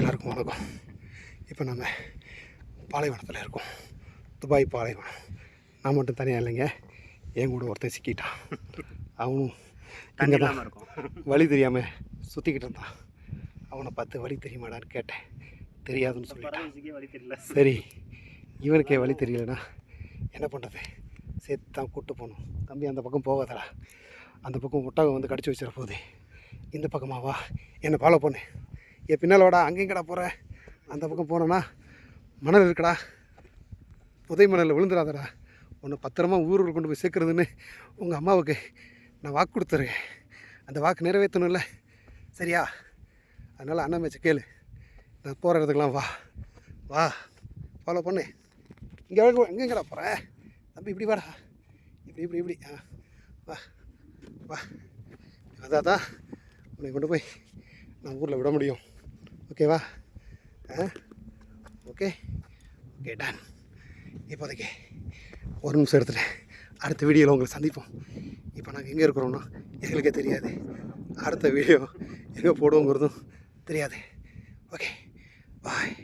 எல்லாருக்கும் வணக்கம். இப்போ நம்ம பாலைவனத்தில் இருக்கோம். துபாய் பாலைவனம். நான் மட்டும் தனியாக இல்லைங்க. என் கூட ஒருத்தன் சிக்கிட்டான். அவனும் இங்கே தான் வழி தெரியாமல் சுற்றிக்கிட்டு இருந்தான். அவனை பார்த்து வழி தெரியுமாடான்னு கேட்டேன். தெரியாதுன்னு சொல்லிட்டான். பரவாயில்லைக்கே வழி தெரியல. சரி இவனுக்கே வழி தெரியலனா என்ன பண்ணுறது சேர்த்து தான் கூப்பிட்டு போகணும். தம்பி அந்த பக்கம் போகாதடா. அந்த பக்கம் ஒட்டகம் வந்து கடிச்சு வச்சிட போகுது. இந்த பக்கமா வா. என்னை ஃபாலோ பண்ணு. என் பின்னால் வாடா அங்கேங்கடா போகிற அந்த பக்கம் போனோன்னா மணல் இருக்குடா. புதை மணலில் விழுந்துடாதடா. உன்னை பத்திரமா ஊருக்கு கொண்டு போய் சேர்க்குறதுன்னு உங்கள் அம்மாவுக்கு நான் வாக்கு கொடுத்துருக்கேன். அந்த வாக்கு நிறைவேற்றணும்ல. சரியா? அதனால் அண்ணன் மேட்ச கேளு. நான் போகிற இடத்துக்குலாம் வா. வா. ஃபாலோ பண்ணு. இங்கே எங்கேங்கடா போகிறேன் தம்பி இப்படி வாடா. இப்படி இப்படி இப்படி. ஆ வா. வா. அதான் தான் உன்னை கொண்டு போய் நான் ஊரில் விட முடியும். ஓகேவா ஓகே ஓகே டன் இப்போதைக்கு ஒரு நிமிஷம் எடுத்துட்டு அடுத்த வீடியோவில் உங்களை சந்திப்போம் இப்போ நாங்கள் எங்கே இருக்கிறோன்னா எங்களுக்கே தெரியாது அடுத்த வீடியோ எங்கே போடுவோங்கிறதும் தெரியாது ஓகே பாய்